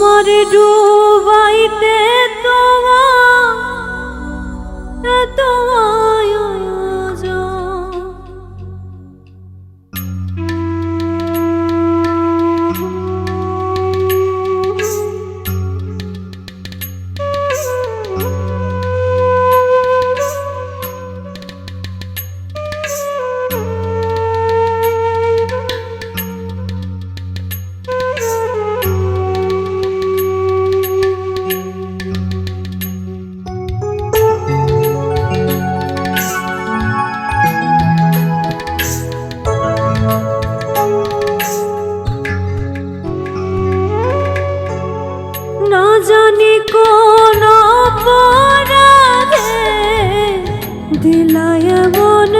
তোমার ডুবাইতে মন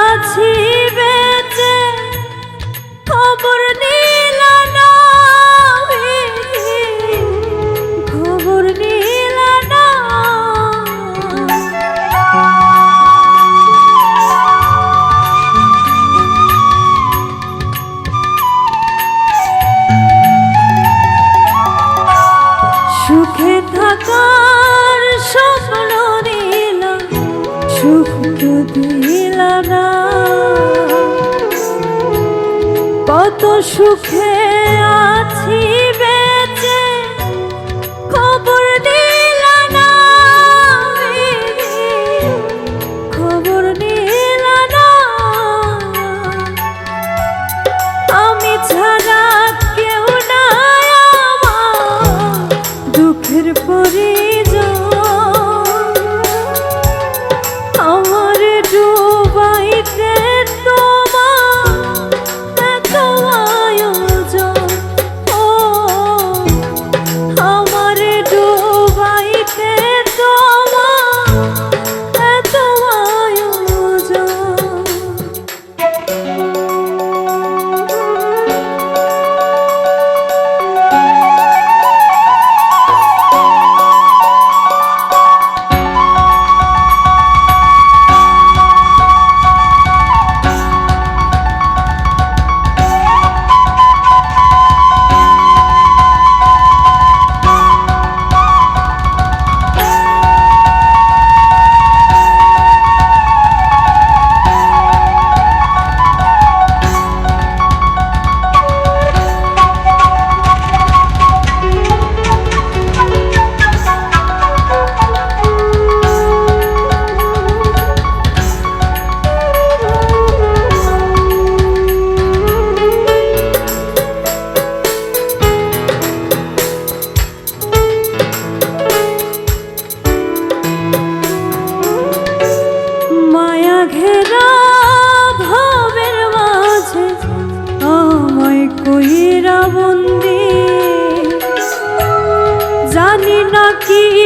থাকার স্বপ্ন দিলা সুখ তো না। কত সুখ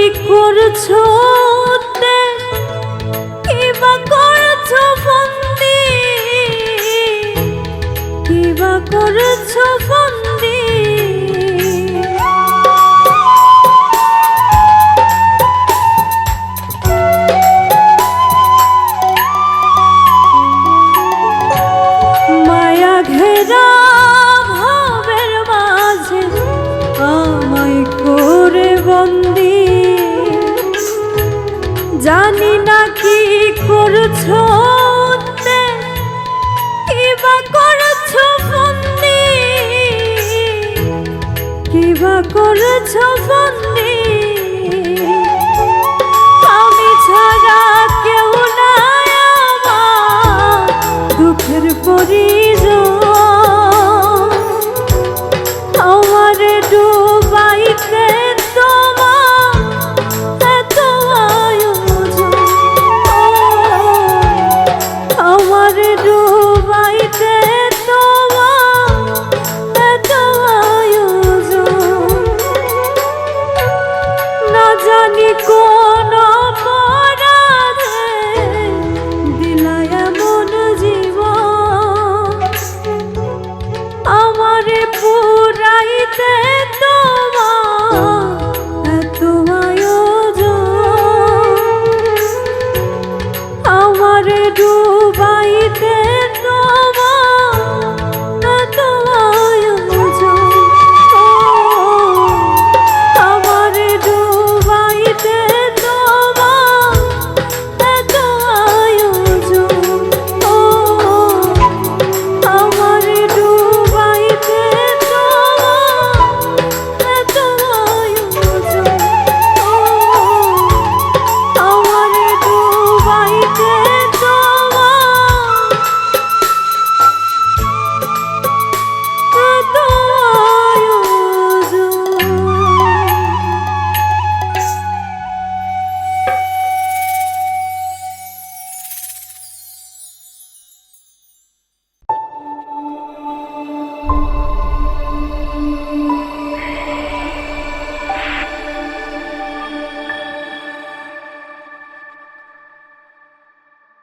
করছ? জানি না কি করছ কিবা করছ বন্দি? কিবা করছ বন্দি? পুরাইতে